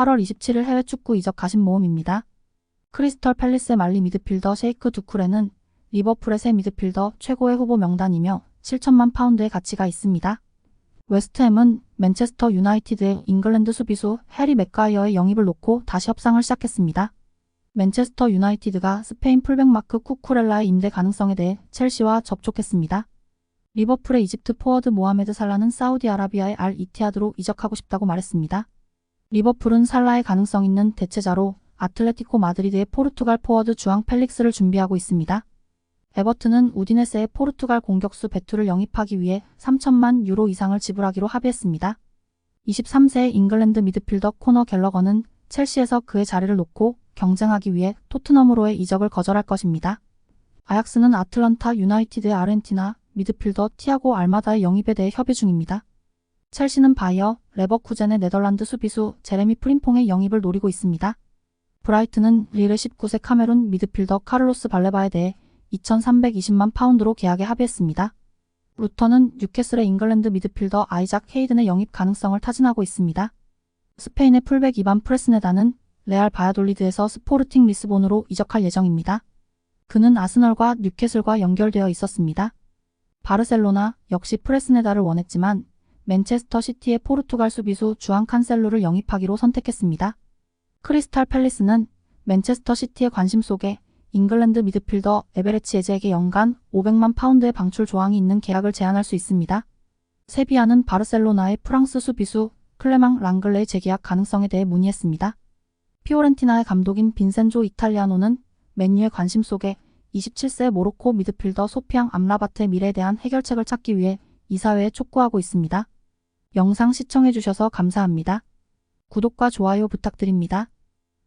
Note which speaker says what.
Speaker 1: 8월 27일 해외 축구 이적 가심 모음입니다. 크리스털 팰리스의 말리 미드필더 셰이크 두쿠레는 리버풀의 새 미드필더 최고의 후보 명단이며 7천만 파운드의 가치가 있습니다. 웨스트햄은 맨체스터 유나이티드의 잉글랜드 수비수 해리 맥가이어의 영입을 놓고 다시 협상을 시작했습니다. 맨체스터 유나이티드가 스페인 풀백 마크 쿠쿠렐라의 임대 가능성에 대해 첼시와 접촉했습니다. 리버풀의 이집트 포워드 모하메드 살라는 사우디아라비아의 알 이티하드로 이적하고 싶다고 말했습니다. 리버풀은 살라의 가능성 있는 대체자로 아틀레티코 마드리드의 포르투갈 포워드 주앙 펠릭스를 준비하고 있습니다. 에버튼은 우디네스의 포르투갈 공격수 베투를 영입하기 위해 3천만 유로 이상을 지불하기로 합의했습니다. 23세의 잉글랜드 미드필더 코너 갤러거는 첼시에서 그의 자리를 놓고 경쟁하기 위해 토트넘으로의 이적을 거절할 것입니다. 아약스는 아틀란타 유나이티드의 아르헨티나 미드필더 티아고 알마다의 영입에 대해 협의 중입니다. 첼시는 바이어, 레버쿠젠의 네덜란드 수비수 제레미 프림퐁의 영입을 노리고 있습니다. 브라이트는 릴의 19세 카메룬 미드필더 카를로스 발레바에 대해 2,320만 파운드로 계약에 합의했습니다. 루터는 뉴캐슬의 잉글랜드 미드필더 아이작 헤이든의 영입 가능성을 타진하고 있습니다. 스페인의 풀백 이반 프레스네다는 레알 바야돌리드에서 스포르팅 리스본으로 이적할 예정입니다. 그는 아스널과 뉴캐슬과 연결되어 있었습니다. 바르셀로나 역시 프레스네다를 원했지만 맨체스터 시티의 포르투갈 수비수 주앙 칸셀로를 영입하기로 선택했습니다. 크리스탈 팰리스는 맨체스터 시티의 관심 속에 잉글랜드 미드필더 에베레치 에제에게 연간 500만 파운드의 방출 조항이 있는 계약을 제안할 수 있습니다. 세비야는 바르셀로나의 프랑스 수비수 클레망 랑글레의 재계약 가능성에 대해 문의했습니다. 피오렌티나의 감독인 빈센조 이탈리아노는 맨유의 관심 속에 27세 모로코 미드필더 소피앙 암라바트의 미래에 대한 해결책을 찾기 위해 이사회에 촉구하고 있습니다. 영상 시청해주셔서 감사합니다. 구독과 좋아요 부탁드립니다.